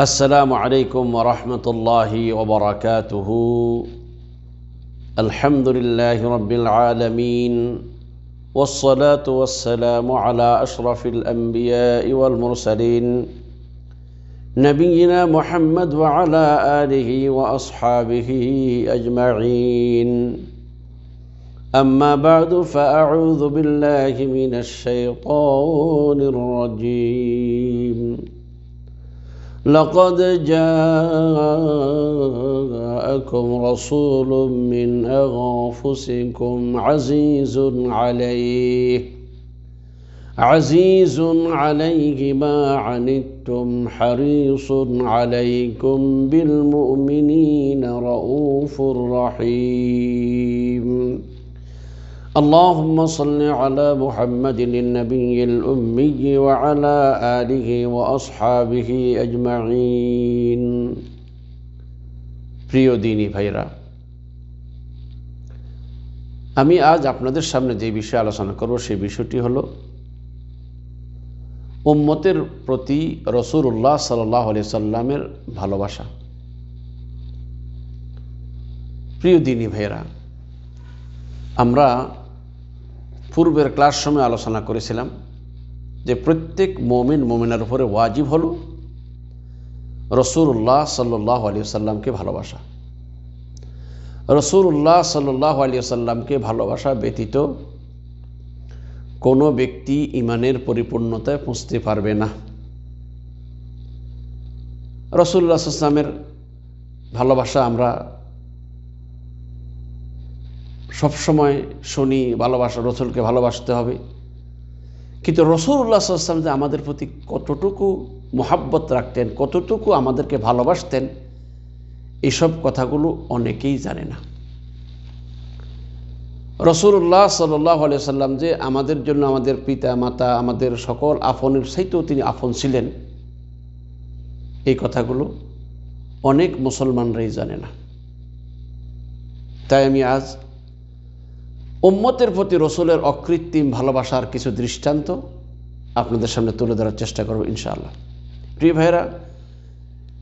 السلام عليكم ورحمة الله وبركاته. الحمد لله رب العالمين والصلاة والسلام على أشرف الأنبياء والمرسلين نبينا محمد وعلى آله وأصحابه أجمعين. أما بعد فأعوذ بالله من الشيطان الرجيم. لقد جاءكم رسول من أنفسكم عزيز عليه. عزيز عليه ما عنتم حريص عليكم بالمؤمنين رؤوف رحيم. اللهم صل على محمد النبي الأمي وعلى آله وأصحابه أجمعين প্রিয় দিনী ভাইরা আমি আজ আপনাদের সামনে যে বিষয়ে আলোচনা করব সেই বিষয়টি হলো উম্মতের প্রতি রসুল্লাহ সাল্লাহ আলি সাল্লামের ভালোবাসা প্রিয় দিনী ভাইয়েরা আমরা পূর্বের ক্লাস সময় আলোচনা করেছিলাম যে প্রত্যেক মমিন, মমিনের উপরে ওয়াজিব হল রসুল্লাহ সাল্লাহ আলী সাল্লামকে ভালোবাসা। রসুল্লাহ সাল্লাহ আলী সাল্লামকে ভালোবাসা ব্যতীত কোনো ব্যক্তি ইমানের পরিপূর্ণতায় পৌঁছতে পারবে না। রসুল্লাহ ইসলামের ভালোবাসা আমরা সবসময় শুনি, ভালোবাসা, রসুলকে ভালোবাসতে হবে। কিন্তু রসুল্লাহ আসলাম যে আমাদের প্রতি কতটুকু মোহাব্বত রাখতেন, কতটুকু আমাদেরকে ভালোবাসতেন, এসব কথাগুলো অনেকেই জানে না। রসুল্লাহ সাল্লাহ সাল্লাম যে আমাদের জন্য আমাদের পিতা, মাতা, আমাদের সকল আফনের সাইতেও তিনি আফন ছিলেন, এই কথাগুলো অনেক মুসলমানরাই জানে না। তাই আমি আজ উম্মতের প্রতি রসুলের অকৃত্রিম ভালোবাসার কিছু দৃষ্টান্ত আপনাদের সামনে তুলে ধরার চেষ্টা করব ইনশাআল্লাহ। প্রিয় ভাইরা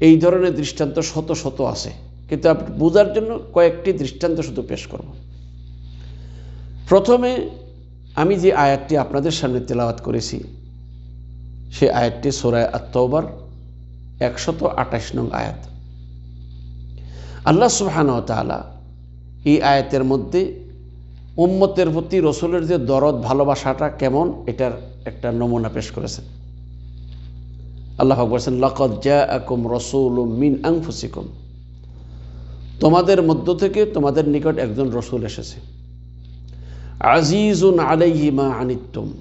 এই ধরনের দৃষ্টান্ত শত শত আছে, কিন্তু আপনি বোঝার জন্য কয়েকটি দৃষ্টান্ত শুধু পেশ করব। প্রথমে আমি যে আয়াতটি আপনাদের সামনে তেলাওয়াত করেছি সেই আয়াতটি সোরায় আত্মবার একশত আঠাশ নং আয়াত। আল্লাহ সুবাহান তালা এই আয়াতের মধ্যে উম্মতের প্রতি রসুলের যে দরদ, ভালোবাসাটা কেমন, এটার একটা নমুনা পেশ করেছেন। আল্লাহ বলছেন লকত জা আকুম রসুল মিন আংফুসিকুম তোমাদের মধ্য থেকে তোমাদের নিকট একজন রসুল এসেছে। আজিজুন আলাইহিমা আনিত্তুম।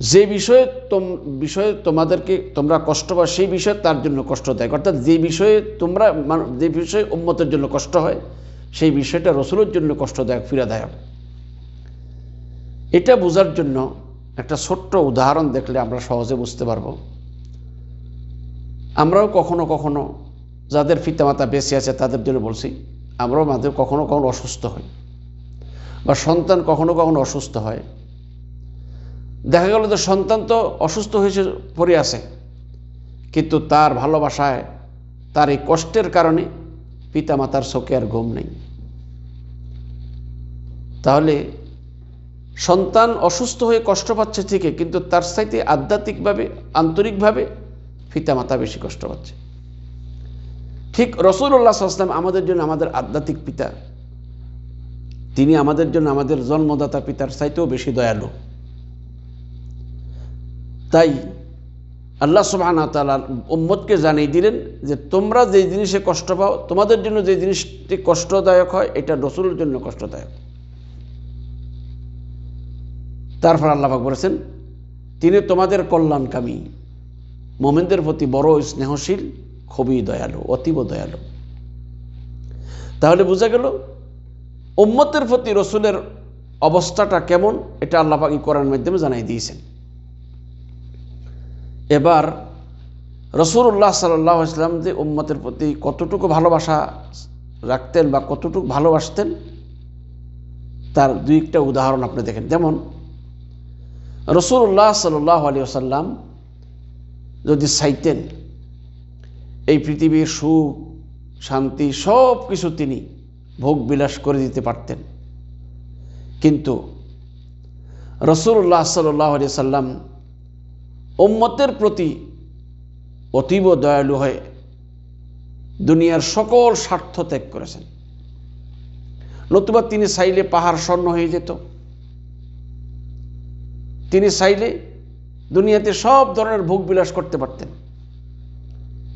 যে বিষয়ে তোম, বিষয়ে তোমাদেরকে তোমরা কষ্ট পাও, সেই বিষয়ে তার জন্য কষ্ট দেয়। অর্থাৎ যে বিষয়ে তোমরা, যে বিষয়ে উম্মতের জন্য কষ্ট হয় সেই বিষয়টা রসুলের জন্য কষ্টদায়ক, পীড়াদায়ক। এটা বোঝার জন্য একটা ছোট্ট উদাহরণ দেখলে আমরা সহজে বুঝতে পারব। আমরাও কখনো কখনো যাদের পিতামাতা বেঁচে আছে তাদের জন্য বলছি, আমরাও মাঝে কখনো কখনো অসুস্থ হই বা সন্তান কখনো কখনো অসুস্থ হয়। দেখা গেল যে সন্তান তো অসুস্থ হয়েছে, পড়ে আছে, কিন্তু তার ভালোবাসায়, তার এই কষ্টের কারণে পিতামাতার চোখে আর ঘুম নেই। তাহলে সন্তান অসুস্থ হয়ে কষ্ট পাচ্ছে ঠিকই, কিন্তু তার সাইতে আধ্যাত্মিকভাবে, আন্তরিকভাবে পিতামাতা বেশি কষ্ট পাচ্ছে। ঠিক রসুল্লাহ আসলাম আমাদের জন্য আমাদের আধ্যাত্মিক পিতা। তিনি আমাদের জন্য আমাদের জন্মদাতা পিতার চাইতেও বেশি দয়ালু। তাই আল্লাহ সুবাহানা তালা উম্মদকে জানিয়ে দিলেন যে তোমরা যে জিনিসে কষ্ট পাও, তোমাদের জন্য যে জিনিসটি কষ্টদায়ক হয়, এটা রসুলের জন্য কষ্টদায়ক। তারপর আল্লাহাক বলেছেন, তিনি তোমাদের কল্যাণকামী। মোমেনদের প্রতি বড় স্নেহশীল, খুবই দয়ালু, অতীব দয়ালু। তাহলে বোঝা গেল, উম্মতের প্রতি রসুলের অবস্থাটা কেমন, এটা আল্লাপাকি করার মাধ্যমে জানাই দিয়েছেন। এবার রসুল্লাহ সাল্লাহ ইসলাম যে উম্মতের প্রতি কতটুকু ভালোবাসা রাখতেন বা কতটুকু ভালোবাসতেন, তার দুই একটা উদাহরণ আপনি দেখেন। যেমন রসুল্লাহ সাল্লাহ আলী আসাল্লাম যদি চাইতেন, এই পৃথিবীর সুখ, শান্তি সব কিছু তিনি ভোগ বিলাস করে দিতে পারতেন। কিন্তু রসুল্লাহ সাল্লাহ সাল্লাম ওম্মতের প্রতি অতীব দয়ালু হয়ে দুনিয়ার সকল স্বার্থ ত্যাগ করেছেন। নতুবা তিনি চাইলে পাহাড় স্বর্ণ হয়ে যেত। তিনি চাইলে দুনিয়াতে সব ধরনের ভোগ বিলাস করতে পারতেন।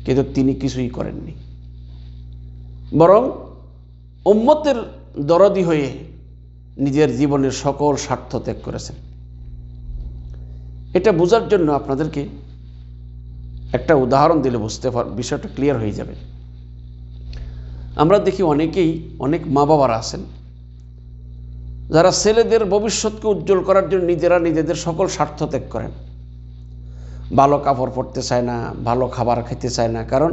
কিন্তু তিনি কিছুই করেননি। বরং উম্মতের দরদি হয়ে নিজের জীবনের সকল স্বার্থ ত্যাগ করেছেন। এটা বোঝার জন্য আপনাদেরকে একটা উদাহরণ দিলে বুঝতে পার বিষয়টা ক্লিয়ার হয়ে যাবে। আমরা দেখি অনেকেই অনেক মা বাবারা আছেন। যারা ছেলেদের ভবিষ্যৎকে উজ্জ্বল করার জন্য নিজেরা নিজেদের সকল স্বার্থ ত্যাগ করেন। ভালো কাপড় পরতে চায় না, ভালো খাবার খেতে চায় না, কারণ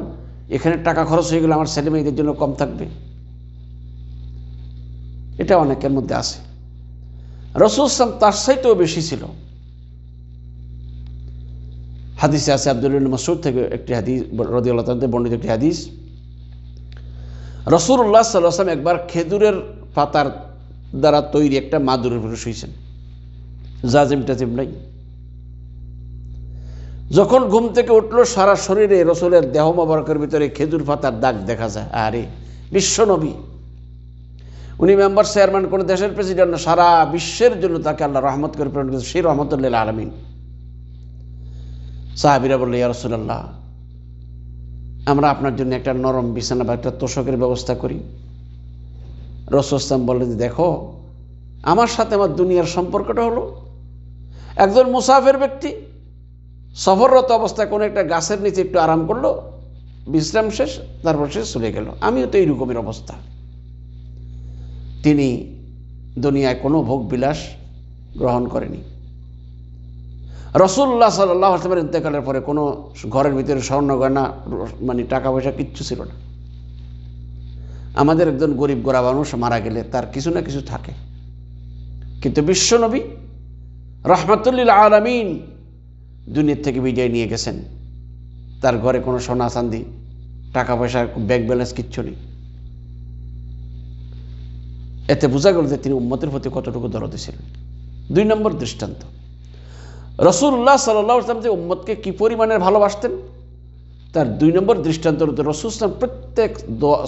এখানে টাকা খরচ হয়ে গেলে আমার ছেলে মেয়েদের জন্য কম থাকবে। এটা অনেকের মধ্যে আছে। রসুল ইসলাম তার চাইতেও বেশি ছিল। হাদিসে আছে আব্দুল মসুদ থেকে একটি হাদিস রদি আল্লাহ বর্ণিত একটি হাদিস। রসুল্লাহ সাল্লাম একবার খেজুরের পাতার দ্বারা তৈরি একটা মাদুরের উপরে শুয়েছেন জাজিম টাজিম নাই। যখন ঘুম থেকে উঠল, সারা শরীরে রসুলের দেহ মোবারকের ভিতরে খেজুর পাতার দাগ দেখা যায়। আরে বিশ্বনবী উনি মেম্বার, চেয়ারম্যান কোনো দেশের প্রেসিডেন্ট না, সারা বিশ্বের জন্য তাকে আল্লাহ রহমত করে প্রেরণ করেছে, সেই রহমতুল্লাহ আলমিন। সাহাবিরা বলল, ইয়া রসুল্লাহ আমরা আপনার জন্য একটা নরম বিছানা বা একটা তোষকের ব্যবস্থা করি। রসুলাম বললেন দেখো, আমার সাথে আমার দুনিয়ার সম্পর্কটা হলো, একজন মুসাফের ব্যক্তি সফররত অবস্থায় কোনো একটা গাছের নিচে একটু আরাম করল, বিশ্রাম শেষ, তারপর সে চলে গেল। আমিও তো এইরকমের অবস্থা। তিনি দুনিয়ায় কোনো ভোগ বিলাস গ্রহণ করেনি। রসুল্লাহ সাল্লাহ আসলামের ইন্তেকালের পরে কোনো ঘরের ভিতরে স্বর্ণ গয়না মানে টাকা পয়সা কিচ্ছু ছিল না। আমাদের একজন গরিব গোড়া মানুষ মারা গেলে তার কিছু না কিছু থাকে। কিন্তু বিশ্বনবী রহমতুল্লিল আলমিন দুনিয়ার থেকে বিজয় নিয়ে গেছেন। তার ঘরে কোনো সোনা চান্দি টাকা পয়সা, ব্যাংক ব্যালেন্স কিচ্ছু নেই। এতে বোঝা গেল যে তিনি উম্মতের প্রতি কতটুকু দরদি ছিলেন দুই নম্বর দৃষ্টান্ত। রসুল্লাহ সাল্লাহ ইসলাম যে উম্মতকে কী পরিমাণের ভালোবাসতেন, তার দুই নম্বর দৃষ্টান্ত রসুল ইসলাম প্রত্যেক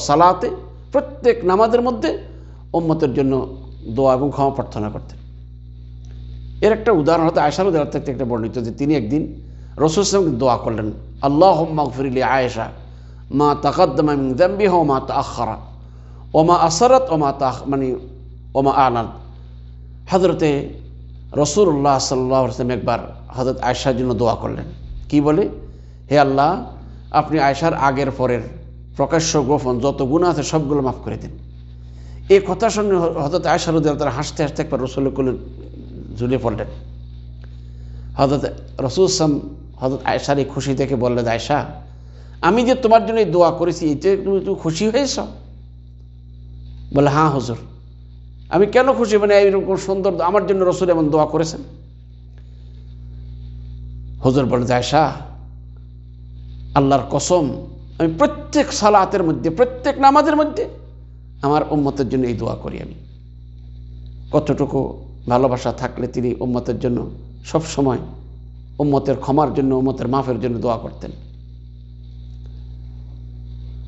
সালাতে প্রত্যেক নামাজের মধ্যে উম্মতের জন্য দোয়া এবং ক্ষমা প্রার্থনা করতেন। এর একটা উদাহরণ হতে আয়সার উদাহরণ থেকে একটা বর্ণিত যে তিনি একদিন রসুল ইসলামকে দোয়া করলেন আল্লাহ মাগফিরিলি আয়েশা মা তাকাদ্দমা মিন দাম্বি হো মা তাখারা ওমা আসরাত ওমা তাহ মানে ওমা আনাদ হজরতে রসুল্লাহ সাল্লাহ একবার হজরত আয়সার জন্য দোয়া করলেন। কি বলে? হে আল্লাহ, আপনি আয়সার আগের পরের প্রকাশ্য গোপন যত গুণা আছে সবগুলো মাফ করে দিন। এই কথা শুনে হজরত আয়সার তারা হাসতে হাসতে একবার রসুলের কোলে ঝুলে পড়লেন। হজরত রসুল ইসলাম হজরত আয়সার এই খুশি দেখে বললেন আয়সা আমি যে তোমার জন্য এই দোয়া করেছি, এতে তুমি তুমি খুশি হয়েছ? বলে হ্যাঁ হজুর। আমি কেন খুশি মানে এইরকম সুন্দর আমার জন্য রসুল এমন দোয়া করেছেন। হজুর বলে আয়সা আল্লাহর কসম আমি প্রত্যেক সালাতের মধ্যে, প্রত্যেক নামাজের মধ্যে আমার উম্মতের জন্য এই দোয়া করি আমি। কতটুকু ভালোবাসা থাকলে তিনি উম্মতের জন্য সব সময় উম্মতের ক্ষমার জন্য, উম্মতের মাফের জন্য দোয়া করতেন।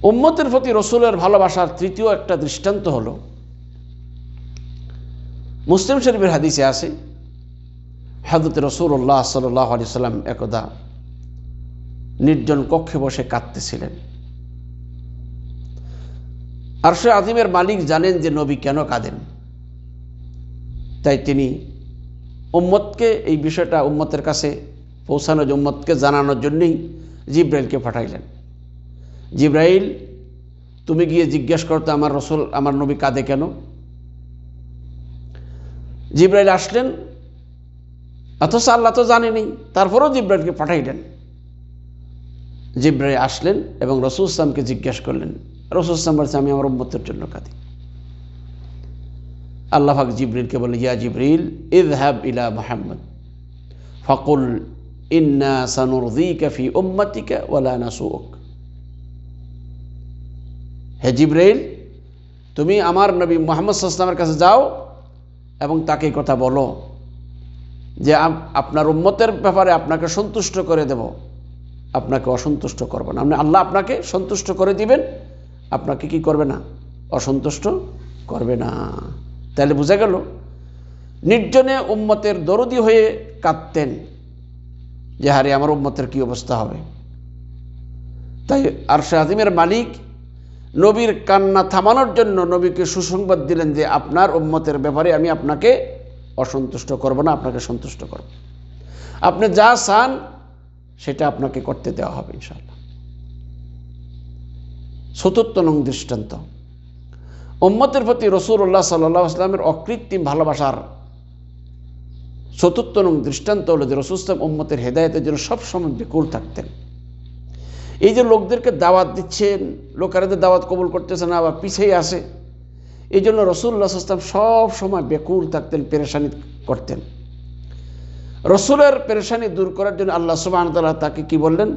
উম্মতের প্রতি রসুলের ভালোবাসার তৃতীয় একটা দৃষ্টান্ত হল, মুসলিম শরীফের হাদিসে আছে হাজরত রসুল্লাহ সাল্লাহ আলি সাল্লাম একদা নির্জন কক্ষে বসে কাঁদতেছিলেন। আর সে আজিমের মালিক জানেন যে নবী কেন কাঁদেন। তাই তিনি উম্মতকে এই বিষয়টা উম্মতের কাছে পৌঁছানো যে উম্মতকে জানানোর জন্যেই জিব্রাইলকে পাঠাইলেন। জিব্রাইল, তুমি গিয়ে জিজ্ঞেস করতে আমার রসুল, আমার নবী কাঁদে কেন? জিব্রাইল আসলেন, অথচ আল্লাহ তো জানেনি তারপরেও জিব্রাইলকে পাঠাইলেন। জিব্রাইল আসলেন এবং রসুল ইসলামকে জিজ্ঞেস করলেন, রসুল ইসলাম বলছে আমি আমার উম্মতের জন্য কাঁদি। আল্লাহাক জিব্রিলকে বলে ইয়া জিব্রিল ইদহাব ইলা মোহাম্মদ। ফকুল, ইন্না সানুরদিকা ফি উম্মতিকা ওয়ালা হে জিব্রাইল, তুমি আমার নবী মোহাম্মদ সাল্লামের কাছে যাও এবং তাকে কথা বলো যে আপনার উম্মতের ব্যাপারে আপনাকে সন্তুষ্ট করে দেব। আপনাকে অসন্তুষ্ট করব না। মানে আল্লাহ আপনাকে সন্তুষ্ট করে দিবেন, আপনাকে কি করবে না? অসন্তুষ্ট করবে না। তাহলে বোঝা গেল, নির্জনে উম্মতের দরদি হয়ে কাঁদতেন যে হারে আমার উম্মতের কি অবস্থা হবে? তাই আরশে আজিমের মালিক নবীর কান্না থামানোর জন্য নবীকে সুসংবাদ দিলেন যে, আপনার উম্মতের ব্যাপারে আমি আপনাকে অসন্তুষ্ট করব না, আপনাকে সন্তুষ্ট করব। আপনি যা চান সেটা আপনাকে করতে দেওয়া হবে ইনশাআল্লাহ। চতুর্থ নং দৃষ্টান্ত। উম্মতের প্রতি রসুল্লাহ সাল্লাহ আসলামের অকৃত্রিম ভালোবাসার চতুর্থ নং দৃষ্টান্ত হলো যে রসুল ইসলাম উম্মতের হেদায়তের জন্য সবসময় বিকুল থাকতেন। এই যে লোকদেরকে দাওয়াত দিচ্ছেন লোকারেদের দাওয়াত কবুল করতেছে না বা পিছিয়ে আসে এই জন্য রসুল্লাহ সব সময় বেকুল থাকতেন, পেরেশানি করতেন। রসুলের পেরেশানি দূর করার জন্য আল্লাহ সুবাহ তাআলা তাকে কি বললেন?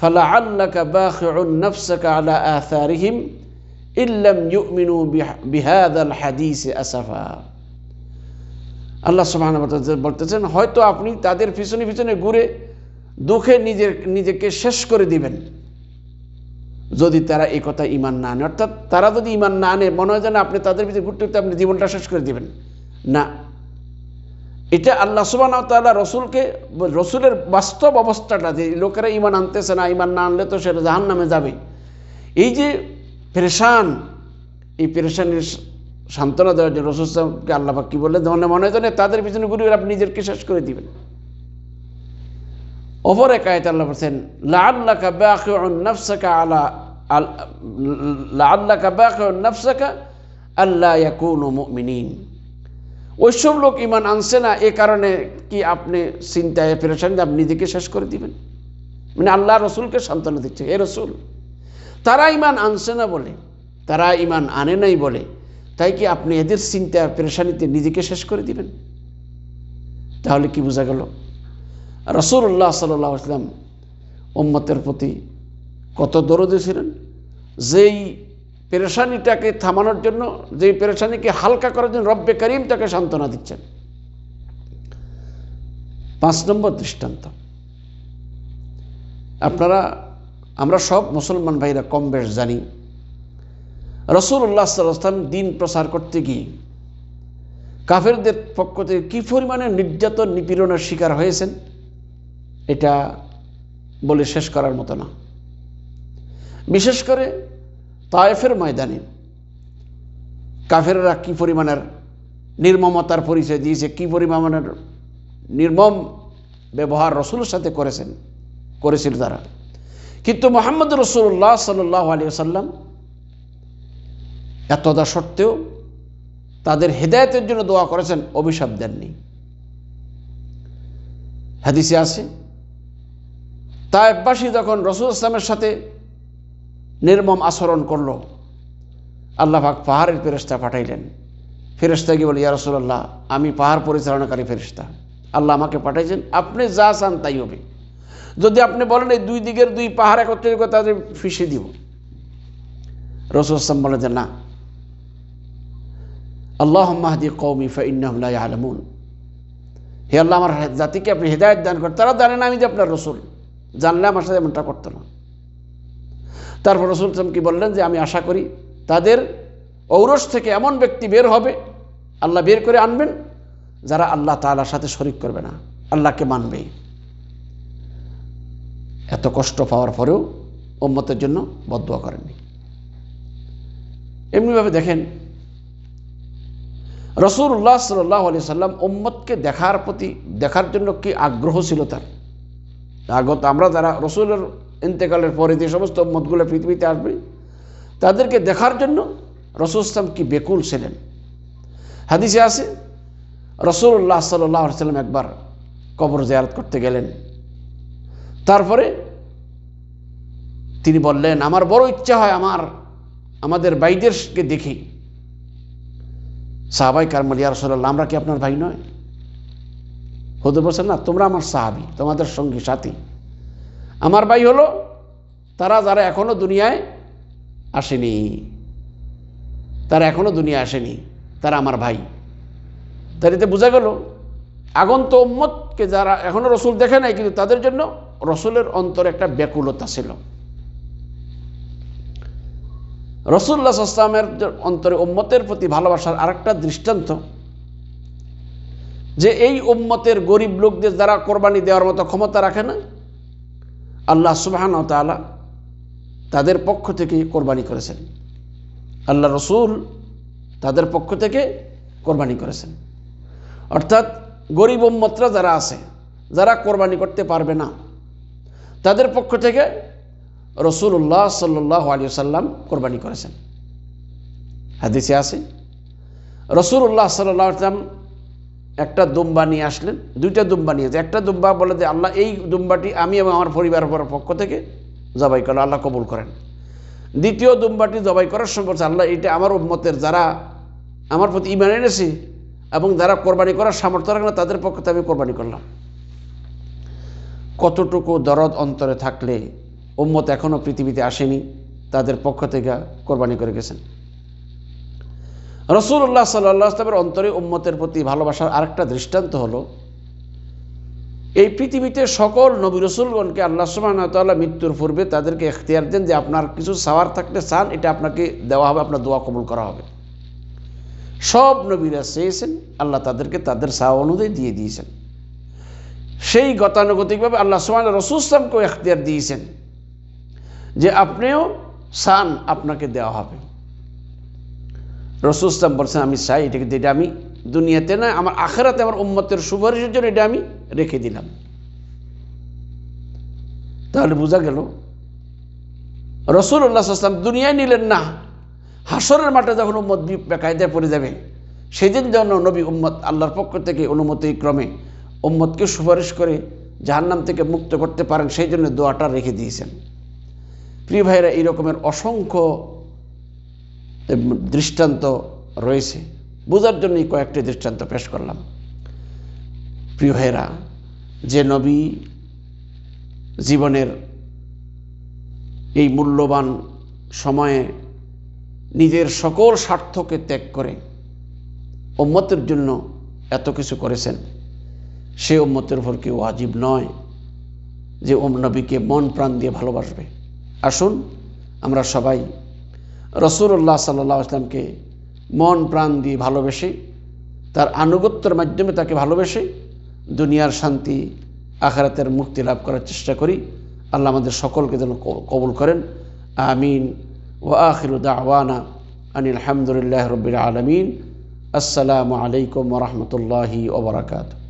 ফালা আল্লাকা বাখিউন নাফসাকা আলা আথারিহিম ইল্লাম ইউমিনু বিহাদাল হাদিস আসাফা। আল্লাহ সুবাহ বলতেছেন, হয়তো আপনি তাদের পিছনে পিছনে ঘুরে দুঃখে নিজের, নিজেকে শেষ করে দিবেন। যদি তারা এই কথা ইমান না আনে অর্থাৎ তারা যদি ইমান না আনে মনে হয় যেন আপনি তাদের ভিতরে ঘুরতে ঘুরতে আপনি জীবনটা শেষ করে দিবেন। না এটা আল্লাহ সুবাহ রসুলকে, রসুলের বাস্তব অবস্থাটা যে লোকেরা ইমান আনতেছে না ইমান না আনলে তো সেটা জাহান নামে যাবে। এই যে পেরেশান, এই পেরেশানির সান্ত্বনা দেওয়ার জন্য রসুল সাহেবকে আল্লাহ কি বললেন? মনে মনে হয় তাদের পিছনে ঘুরে আপনি নিজেরকে শেষ করে দিবেন। অপর এক আয়ত আল্লাহ বলছেন, লাআল্লাকা বাখিউন নাফসাকা আলা আল, লাআল্লাকা বাখিউন নাফসাকা আল্লা ইয়াকুনু মুমিনিন। ওইসব লোক ইমান আনছে না, এ কারণে কি আপনি চিন্তায় পেরেছেন যে আপনি নিজেকে শেষ করে দিবেন। মানে আল্লাহ রসুলকে সান্ত্বনা দিচ্ছে এ রসুল, তারা ইমান আনছে না বলে, তারা ইমান আনে নাই বলে, তাই কি আপনি এদের চিন্তা পেরেশানিতে নিজেকে শেষ করে দিবেন? তাহলে কি বোঝা গেল? রসুল্লাহ সাল্লাম উম্মতের প্রতি কত দরদে ছিলেন যেই পেরেশানিটাকে থামানোর জন্য, যে পেরেশানিকে হালকা করার জন্য রব্বে করিম তাকে সান্ত্বনা দিচ্ছেন। পাঁচ নম্বর দৃষ্টান্ত। আপনারা, আমরা সব মুসলমান ভাইরা কম বেশ জানি রসুল্লাহ সাল্লাম দিন প্রচার করতে গিয়ে কাফেরদের পক্ষ থেকে কী পরিমাণে নির্যাতন, নিপীড়নের শিকার হয়েছেন, এটা বলে শেষ করার মতো না। বিশেষ করে তায়েফের ময়দানে। কাফেররা কী পরিমাণের নির্মমতার পরিচয় দিয়েছে, কী পরিমাণের নির্মম ব্যবহার রসুলের সাথে করেছেন, করেছিল তারা। কিন্তু মোহাম্মদ রসুল্লাহ সাল্লাহ আলী সাল্লাম এতদা সত্ত্বেও তাদের হেদায়তের জন্য দোয়া করেছেন, অভিশাপ দেননি। হাদিসে আছে তাইবাসী যখন রসুল ইসলামের সাথে নির্মম আচরণ করল। আল্লাহ পাক পাহাড়ের ফেরেস্তা পাঠাইলেন। ফেরেস্তা গিয়ে বলে ইয়া রসুল্লাহ আমি পাহাড় পরিচালনাকারী ফেরেস্তা আল্লাহ আমাকে পাঠাইছেন, আপনি যা চান তাই হবে। যদি আপনি বলেন এই দুই দিকের দুই পাহাড় একত্রিত করে তাদের ফিসে দিব। রসুল ইসলাম বলে যে, না। আল্লাহ মাহদি কৌমি ফাইন্নাহমলা আলমুন হে আল্লাহ, আমার জাতিকে আপনি হৃদায়ত দান করেন। তারা জানে না আমি যে আপনার রসুল। জানলে আমার সাথে এমনটা করতো না। তারপর রসুল কি বললেন যে, আমি আশা করি তাদের ঔরস থেকে এমন ব্যক্তি বের হবে, আল্লাহ বের করে আনবেন, যারা আল্লাহ তালার সাথে শরিক করবে না, আল্লাহকে মানবে। এত কষ্ট পাওয়ার পরেও ওম্মতের জন্য বদুয়া করেননি। এমনিভাবে দেখেন রসুল্লাহ সাল্লাহ আলি সাল্লাম ওম্মতকে দেখার প্রতি, দেখার জন্য কি আগ্রহ ছিল তার? আগত আমরা যারা রসুলের ইন্তেকালের পরে যে সমস্ত উম্মতগুলো পৃথিবীতে আসবে, তাদেরকে দেখার জন্য রসুল ইসলাম কি বেকুল ছিলেন? হাদিসে আছে রসুল্লাহ সাল্লাহ সাল্লাম একবার কবর জয়ারত করতে গেলেন। তারপরে তিনি বললেন, আমার বড় ইচ্ছা হয় আমার, আমাদের ভাইদেরকে দেখি। সাহাবাই কারমালিয়া রসল্লাহ আমরা কি আপনার ভাই নয়? হতে বলছেন, না, তোমরা আমার সাহাবি, তোমাদের সঙ্গী, সাথী। আমার ভাই হলো, তারা যারা এখনও দুনিয়ায় আসেনি, তারা এখনও দুনিয়া আসেনি, তারা আমার ভাই। তার এতে বোঝা গেল, আগন্ত উম্মতকে যারা এখনও রসুল দেখে নাই, কিন্তু তাদের জন্য রসুলের অন্তরে একটা ব্যাকুলতা ছিল। রসুল্লাহ আসলামের অন্তরে উম্মতের প্রতি ভালোবাসার আরেকটা দৃষ্টান্ত, যে এই উম্মতের গরিব লোকদের যারা কোরবানি দেওয়ার মতো ক্ষমতা রাখে না আল্লাহ সুবাহান তালা তাদের পক্ষ থেকে কোরবানি করেছেন। আল্লাহ রসুল তাদের পক্ষ থেকে কোরবানি করেছেন। অর্থাৎ গরিব উম্মতরা যারা আছে, যারা কোরবানি করতে পারবে না, তাদের পক্ষ থেকে রসুল্লাহ সাল্লাহ আলী সাল্লাম কোরবানি করেছেন। হাদিসে আছে রসুল্লাহ সাল্লাহ আসলাম একটা দুম্বা নিয়ে আসলেন, দুইটা দুম্বা নিয়েছে একটা দুম্বা বলে যে, আল্লাহ, এই দুম্বাটি আমি এবং আমার পরিবারের পক্ষ থেকে জবাই করল আল্লাহ কবুল করেন। দ্বিতীয় দুম্বাটি জবাই করার সময় বলছে, আল্লাহ, এটা আমার উম্মতের যারা আমার প্রতি ইমান এনেছে এবং যারা কোরবানি করার সামর্থ্য রাখে না, তাদের পক্ষে আমি কোরবানি করলাম। কতটুকু দরদ অন্তরে থাকলে উম্মত এখনও পৃথিবীতে আসেনি, তাদের পক্ষ থেকে কোরবানি করে গেছেন। রসুল্লাহ সাল্লাহ আসলামের অন্তরে উম্মতের প্রতি ভালোবাসার আরেকটা দৃষ্টান্ত হলো, এই পৃথিবীতে সকল নবী রসুলগণকে আল্লাহ সুবাহতাল্লাহ মৃত্যুর পূর্বে তাদেরকে এখতিয়ার দেন যে আপনার কিছু সাওয়ার থাকলে চান, এটা আপনাকে দেওয়া হবে, আপনার দোয়া কবুল করা হবে। সব নবীরা চেয়েছেন, আল্লাহ তাদেরকে তাদের সাওয়া অনুযায়ী দিয়ে দিয়েছেন। সেই গতানুগতিকভাবে আল্লাহ সুমান রসুলামকেও এখতিয়ার দিয়েছেন যে আপনিও সান আপনাকে দেওয়া হবে। রসুল ইসলাম বলছেন আমি চাই, এটাকে যেটা আমি দুনিয়াতে না, আমার আখেরাতে আমার উম্মতের সুপারিশের জন্য এটা আমি রেখে দিলাম। তাহলে বোঝা গেল, রসুল্লাহ আসলাম দুনিয়ায় নিলেন না হাসরের মাঠে যখন উম্মত বেকায়দায় পড়ে যাবে, সেদিন যেন নবী উম্মত আল্লাহর পক্ষ থেকে অনুমতি ক্রমে উম্মতকে সুপারিশ করে জাহান্নাম থেকে মুক্ত করতে পারেন, সেই জন্য দোয়াটা রেখে দিয়েছেন। প্রিয় ভাইরা এই রকমের অসংখ্য দৃষ্টান্ত রয়েছে। বোঝার জন্যই কয়েকটি দৃষ্টান্ত পেশ করলাম। প্রিয় ভাইরা যে নবী জীবনের এই মূল্যবান সময়ে নিজের সকল স্বার্থকে ত্যাগ করে ওম্মতের জন্য এত কিছু করেছেন, সে ওম্মতের উপর কেউ আজীব নয় যে ওম নবীকে মন প্রাণ দিয়ে ভালোবাসবে। আসুন, আমরা সবাই রসুল্লাহ সাল্লাহ আসলামকে মন প্রাণ দিয়ে ভালোবেসে, তার আনুগত্যের মাধ্যমে তাকে ভালোবেসে দুনিয়ার শান্তি, আখারাতের মুক্তি লাভ করার চেষ্টা করি। আল্লাহ আমাদের সকলকে যেন কবুল করেন। আমিন। ও আখিরুদ্দা আওয়ানা আনিল আলহামদুলিল্লাহ রবিল আলমিন। আসসালামু আলাইকুম রহমতুল্লাহি ওবরাকাতু